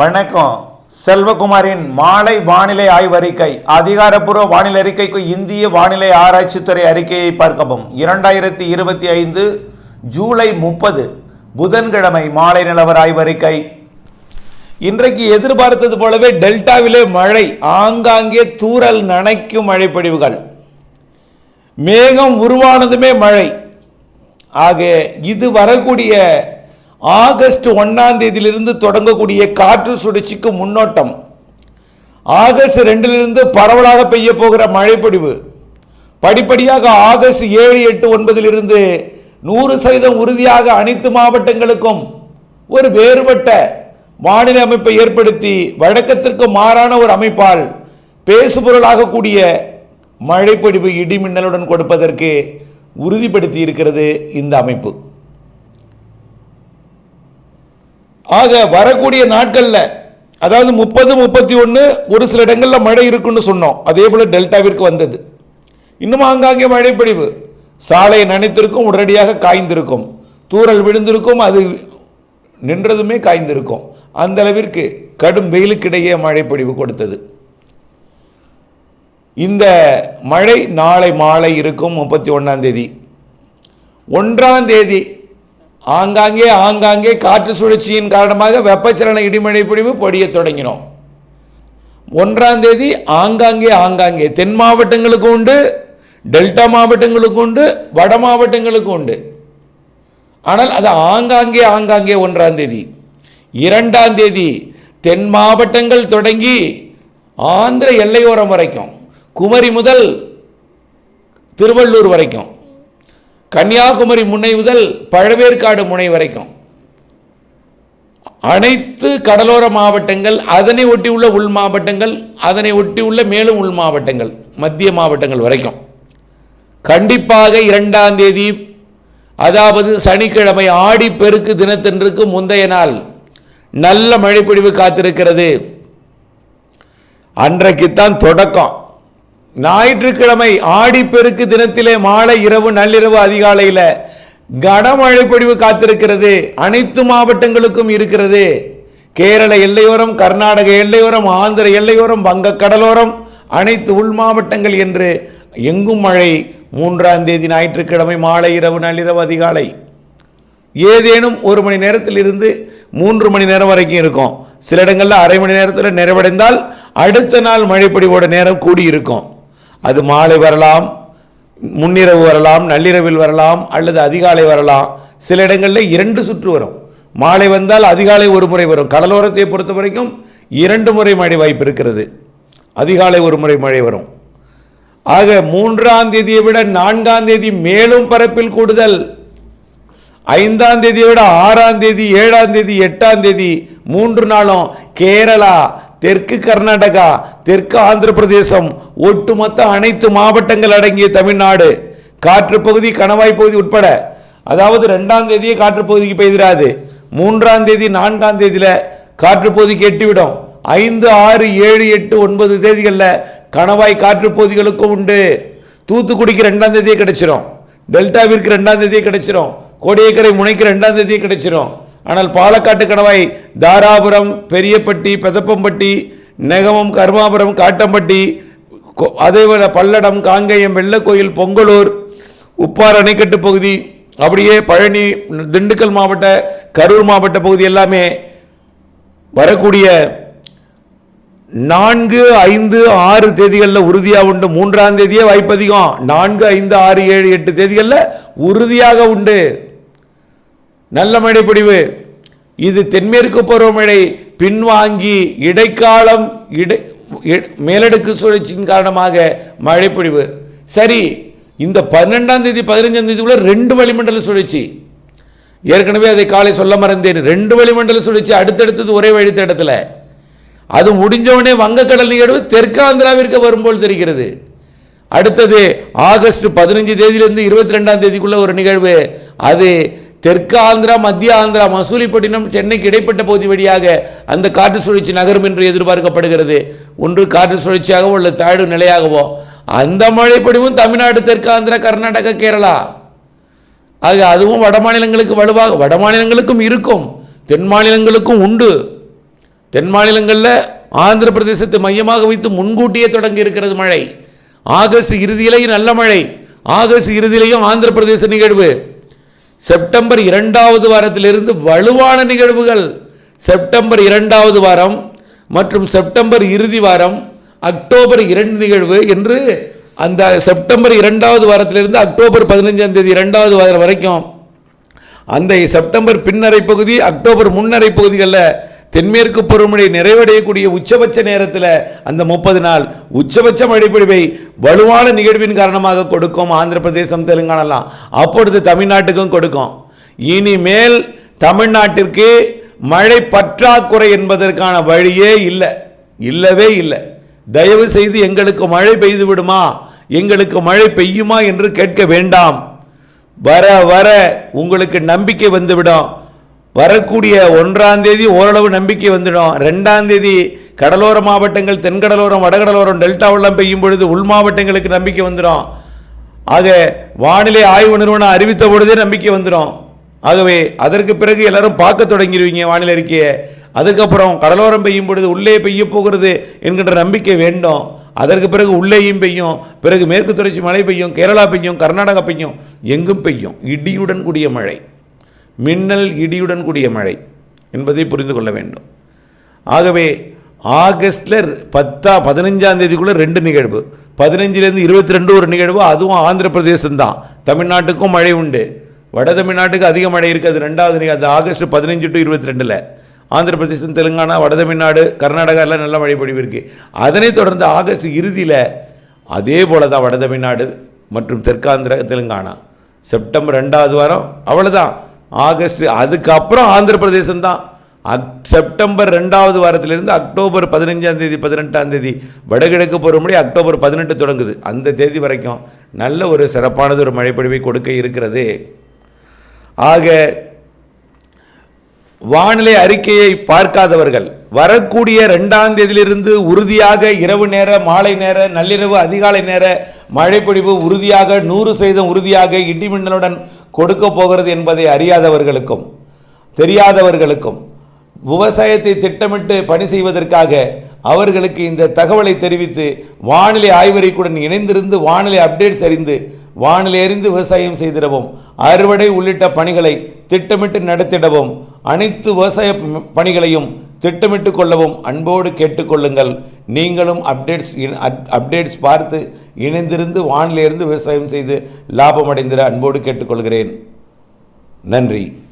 வணக்கம். செல்வகுமாரின் மாலை வானிலை ஆய்வறிக்கை அதிகாரப்பூர்வ வானிலை அறிக்கைக்கு இந்திய வானிலை ஆராய்ச்சித்துறை அறிக்கையை பார்க்கவும். இரண்டாயிரத்தி இருபத்தி ஐந்து ஜூலை முப்பது புதன்கிழமை மாலை நிலவர ஆய்வறிக்கை இன்றைக்கு எதிர்பார்த்தது போலவே டெல்டாவிலே மழை ஆங்காங்கே தூறல் நனைக்கும் மழைப்பொழிவுகள். மேகம் உருவானதுமே மழை. ஆக இது வரக்கூடிய ஆகஸ்ட் ஒன்றாம் தேதியிலிருந்து தொடங்கக்கூடிய காற்று சுழற்சிக்கு முன்னோட்டம். ஆகஸ்ட் ரெண்டிலிருந்து பரவலாக பெய்ய போகிற மழைப்பொடிவு. படிப்படியாக ஆகஸ்ட் ஏழு எட்டு ஒன்பதிலிருந்து நூறு சதவீதம் உறுதியாக அனைத்து மாவட்டங்களுக்கும் ஒரு வேறுபட்ட மாநில அமைப்பை ஏற்படுத்தி வழக்கத்திற்கு மாறான ஒரு அமைப்பால் பேசுபொருளாக கூடிய இடிமின்னலுடன் கொடுப்பதற்கு உறுதிப்படுத்தி இருக்கிறது இந்த அமைப்பு. ஆக வரக்கூடிய நாட்களில் அதாவது முப்பது முப்பத்தி ஒன்று ஒரு சில இடங்களில் மழை இருக்குன்னு சொன்னோம். அதே போல் டெல்டாவிற்கு வந்தது. இன்னும் ஆங்காங்கே மழைப்பொழிவு. சாலை நனைத்திருக்கும் உடனடியாக காய்ந்திருக்கும். தூறல் விழுந்திருக்கும் அது நின்றதுமே காய்ந்திருக்கும். அந்த அளவிற்கு கடும் வெயிலுக்கிடையே மழைப்பொழிவு கொடுத்தது. இந்த மழை நாளை மாலை இருக்கும் முப்பத்தி ஒன்றாம் தேதி. ஒன்றாம் தேதி ஆங்காங்கே ஆங்காங்கே காற்று சுழற்சியின் காரணமாக வெப்பச்சலன இடிமழை பொழிவு பொடிய தொடங்கினோம். ஒன்றாம் தேதி ஆங்காங்கே ஆங்காங்கே தென் மாவட்டங்களுக்கு உண்டு டெல்டா மாவட்டங்களுக்கு உண்டு வட மாவட்டங்களுக்கு உண்டு. ஆனால் அது ஆங்காங்கே ஆங்காங்கே ஒன்றாம் தேதி. இரண்டாம் தேதி தென் மாவட்டங்கள் தொடங்கி ஆந்திர எல்லையோரம் வரைக்கும் குமரி முதல் திருவள்ளூர் வரைக்கும். கன்னியாகுமரி முனை முதல் பழவேற்காடு முனை வரைக்கும். அனைத்து கடலோர மாவட்டங்கள் அதனை ஒட்டியுள்ள உள் மாவட்டங்கள் அதனை ஒட்டியுள்ள மேலும் உள் மாவட்டங்கள் மத்திய மாவட்டங்கள் வரைக்கும். கண்டிப்பாக இரண்டாம் தேதி அதாவது சனிக்கிழமை ஆடி பெருக்கு தினத்தன்றுக்கு முந்தைய நாள். நல்ல மழைப்பொழிவு காத்திருக்கிறது. அன்றைக்குத்தான் தொடக்கம். ஞாயிற்றுக்கிழமை ஆடிப்பெருக்கு தினத்திலே மாலை இரவு நள்ளிரவு அதிகாலையில் கனமழை பொழிவு காத்திருக்கிறது. அனைத்து மாவட்டங்களுக்கும் இருக்கிறது. கேரள எல்லையோரம் கர்நாடக எல்லையோரம் ஆந்திர எல்லையோரம் வங்க கடலோரம் அனைத்து உள் மாவட்டங்கள் என்று எங்கும் மழை. மூன்றாம் தேதி ஞாயிற்றுக்கிழமை மாலை இரவு நள்ளிரவு அதிகாலை. ஏதேனும் ஒரு மணி நேரத்தில் இருந்து மூன்று மணி நேரம் வரைக்கும் இருக்கும். சில இடங்களில் அரை மணி நேரத்தில் நிறைவடைந்தால் அடுத்த நாள் மழைப்பொடிவோட நேரம் கூடி இருக்கும் அது மாலை வரலாம் முன்னிரவு வரலாம் நள்ளிரவில் வரலாம் அல்லது அதிகாலை வரலாம். சில இடங்களில் இரண்டு சுற்று வரும். மாலை வந்தால் அதிகாலை ஒரு முறை வரும். கடலோரத்தை பொறுத்த வரைக்கும் இரண்டு முறை மழை வாய்ப்பு இருக்கிறது. அதிகாலை ஒரு முறை மழை வரும். ஆக மூன்றாம் தேதியை விட நான்காம் தேதி மேலும் பரப்பில் கூடுதல். ஐந்தாம் தேதியை விட ஆறாம் தேதி ஏழாம் தேதி எட்டாம் தேதி மூன்று நாளும் கேரளா தெற்கு கர்நாடகா தெற்கு ஆந்திர பிரதேசம் ஒட்டுமொத்த அனைத்து மாவட்டங்கள் அடங்கிய தமிழ்நாடு. காற்று பகுதி கணவாய் பகுதி உட்பட. அதாவது ரெண்டாம் தேதியே காற்று பகுதிக்கு பெய்திராது. மூன்றாம் தேதி நான்காம் தேதியில் காற்று பகுதிக்கு எட்டிவிடும் ஐந்து ஆறு ஏழு எட்டு ஒன்பது தேதிகளில் கணவாய் காற்று பகுதிகளுக்கும் உண்டு. தூத்துக்குடிக்கு ரெண்டாம் தேதியே கிடைச்சிரும். டெல்டாவிற்கு ரெண்டாம் தேதியே கிடைச்சிரும். கோடியக்கரை முனைக்கு ரெண்டாம் தேதியே கிடைச்சிரும். ஆனால் பாலக்காட்டு கணவாய் தாராபுரம் பெரியப்பட்டி பெதப்பம்பட்டி நெகமம் கருமாபுரம் காட்டம்பட்டி அதேபோல் அதேபோல பல்லடம் காங்கேயம் வெள்ளக்கோயில் பொங்கலூர் உப்பார் அணைக்கட்டு பகுதி அப்படியே பழனி திண்டுக்கல் மாவட்ட கரூர் மாவட்ட பகுதி எல்லாமே வரக்கூடிய நான்கு ஐந்து ஆறு தேதிகளில் உறுதியாக உண்டு. மூன்றாம் தேதியே வாய்ப்பு அதிகம் நான்கு ஐந்து ஆறு ஏழு எட்டு தேதிகளில் உறுதியாக உண்டு. நல்ல மழை பொழிவு இது தென்மேற்கு பருவமழை பின்வாங்கி இடைக்காலம் இடை மேலடுக்கு சுழற்சியின் காரணமாக மழை பொழிவு சரி இந்த பன்னெண்டாம் தேதி பதினஞ்சாம் தேதிக்குள்ள ரெண்டு வளிமண்டல சுழற்சி. ஏற்கனவே அதை காலை சொல்ல மறந்தேன். ரெண்டு வளிமண்டல சுழற்சி அடுத்தடுத்தது ஒரே வழித்தடத்தில் அது முடிஞ்சவுடனே வங்கக்கடல் நிகழ்வு தெற்காந்திராவிற்கு வரும்போல் தெரிகிறது. அடுத்தது ஆகஸ்ட் பதினஞ்சு தேதியிலிருந்து இருபத்தி ரெண்டாம் தேதிக்குள்ள ஒரு நிகழ்வு. அது தெற்கு ஆந்திரா மத்திய ஆந்திரா மசூலிப்பட்டினம் சென்னைக்கு இடைப்பட்ட பகுதி வழியாக அந்த காற்று சுழற்சி நகரும் என்று எதிர்பார்க்கப்படுகிறது. ஒன்று காற்று சுழற்சியாகவோ அல்லது தாழ்வு நிலையாகவோ. அந்த மழைப்படிவும் தமிழ்நாடு தெற்கு ஆந்திரா கர்நாடகா கேரளா. ஆக அதுவும் வட மாநிலங்களுக்கு வலுவாக வட மாநிலங்களுக்கும் இருக்கும் தென் மாநிலங்களுக்கும் உண்டு. தென் மாநிலங்களில் ஆந்திர பிரதேசத்தை மையமாக வைத்து முன்கூட்டியே தொடங்கி இருக்கிறது மழை. ஆகஸ்ட் இறுதியிலேயும் நல்ல மழை. ஆகஸ்ட் இறுதியிலேயும் ஆந்திர பிரதேச நிகழ்வு. செப்டம்பர் இரண்டாவது வாரத்திலிருந்து வலுவான நிகழ்வுகள். செப்டம்பர் இரண்டாவது வாரம் மற்றும் செப்டம்பர் இறுதி வாரம் அக்டோபர் இரண்டு நிகழ்வு என்று அந்த செப்டம்பர் இரண்டாவது வாரத்திலிருந்து அக்டோபர் பதினைஞ்சாம் தேதி இரண்டாவது வாரம் வரைக்கும். அந்த செப்டம்பர் பின்னரை பகுதி அக்டோபர் முன்னரை பகுதிகளில் தென்மேற்கு பருவமழை நிறைவடையக்கூடிய உச்சபட்ச நேரத்தில் அந்த முப்பது நாள் உச்சபட்ச மழைப்பொழிவை வலுவான நிகழ்வின் காரணமாக கொடுக்கும் ஆந்திர பிரதேசம் தெலுங்கானாலாம் அப்பொழுது தமிழ்நாட்டுக்கும் கொடுக்கும். இனிமேல் தமிழ்நாட்டிற்கு மழை பற்றாக்குறை என்பதற்கான வழியே இல்லை. இல்லவே இல்லை. தயவு செய்து எங்களுக்கு மழை பெய்து விடுமா? எங்களுக்கு மழை பெய்யுமா என்று கேட்க வேண்டாம். வர வர உங்களுக்கு நம்பிக்கை வந்துவிடும். வரக்கூடிய ஒன்றாம் தேதி ஓரளவு நம்பிக்கை வந்துடும். ரெண்டாம் தேதி கடலோர மாவட்டங்கள் தென்கடலோரம் வடகடலோரம் டெல்டாவெல்லாம் பெய்யும் பொழுது உள் மாவட்டங்களுக்கு நம்பிக்கை வந்துடும். ஆக வானிலை ஆய்வு நிறுவனம் அறிவித்த பொழுதே நம்பிக்கை வந்துடும். ஆகவே அதற்கு பிறகு எல்லாரும் பார்க்க தொடங்கிடுவீங்க வானிலை அறிக்கையை. அதுக்கப்புறம் கடலோரம் பெய்யும் பொழுது உள்ளே பெய்ய போகிறது என்கின்ற நம்பிக்கை வேண்டும். அதற்கு பிறகு உள்ளேயும் பெய்யும். பிறகு மேற்கு தொடர்ச்சி மழை பெய்யும் கேரளா பெய்யும் கர்நாடகா பெய்யும் எங்கும் பெய்யும். இடியுடன் கூடிய மழை. மின்னல் இடியுடன் கூடிய மழை என்பதை புரிந்து கொள்ள வேண்டும். ஆகவே ஆகஸ்டில் பத்தா பதினஞ்சாம் தேதிக்குள்ளே ரெண்டு நிகழ்வு. பதினஞ்சுலேருந்து இருபத்தி ரெண்டு ஒரு நிகழ்வு அதுவும் ஆந்திர பிரதேசம்தான் தமிழ்நாட்டுக்கும் மழை உண்டு. வட தமிழ்நாட்டுக்கு அதிக மழை இருக்குது அது ரெண்டாவது நிகழ்வு. அது ஆகஸ்ட் பதினஞ்சு டு இருபத்தி ரெண்டில் ஆந்திர பிரதேசம் தெலுங்கானா வட தமிழ்நாடு கர்நாடகா எல்லாம் நல்ல மழை பொழிவு இருக்குது அதனைத் தொடர்ந்து ஆகஸ்ட் இறுதியில் அதே போல தான் வட தமிழ்நாடு மற்றும் தெற்காந்திர தெலுங்கானா. செப்டம்பர் ரெண்டாவது வாரம் அவ்வளோதான் ஆகஸ்ட் அதுக்கப்புறம் ஆந்திர பிரதேசம் தான் அக் செப்டம்பர் ரெண்டாவது வாரத்திலிருந்து அக்டோபர் பதினஞ்சாம் தேதி பதினெட்டாம் தேதி வடகிழக்கு பருவமழை அக்டோபர் பதினெட்டு தொடங்குது. அந்த தேதி வரைக்கும் நல்ல ஒரு சிறப்பானது ஒரு மழைப்பொழிவை கொடுக்க இருக்கிறது. ஆக வானிலை அறிக்கையை பார்க்காதவர்கள் வரக்கூடிய ரெண்டாம் தேதியிலிருந்து உறுதியாக இரவு நேர மாலை நேர நள்ளிரவு அதிகாலை நேர மழைப்பொழிவு உறுதியாக நூறு சதவீதம் உறுதியாக இடிமின்னலுடன் கொடுக்க போகிறது என்பதை அறியாதவர்களுக்கும் தெரியாதவர்களுக்கும் விவசாயத்தை திட்டமிட்டு பணி செய்வதற்காக அவர்களுக்கு இந்த தகவலை தெரிவித்து வானிலை ஆய்வறிக்குடன் இணைந்திருந்து வானிலை அப்டேட்ஸ் அறிந்து வானிலை அறிந்து விவசாயம் செய்திடவும் அறுவடை உள்ளிட்ட பணிகளை திட்டமிட்டு நடத்திடவும் அனைத்து விவசாய பணிகளையும் திட்டமிட்டு கொள்ளவும் அன்போடு கேட்டுக்கொள்ளுங்கள். நீங்களும் அப்டேட்ஸ் அப்- அப்டேட்ஸ் பார்த்து இணைந்திருந்து வானிலிருந்து விவசாயம் செய்து லாபம் அடைந்திட அன்போடு கேட்டுக்கொள்கிறேன். நன்றி.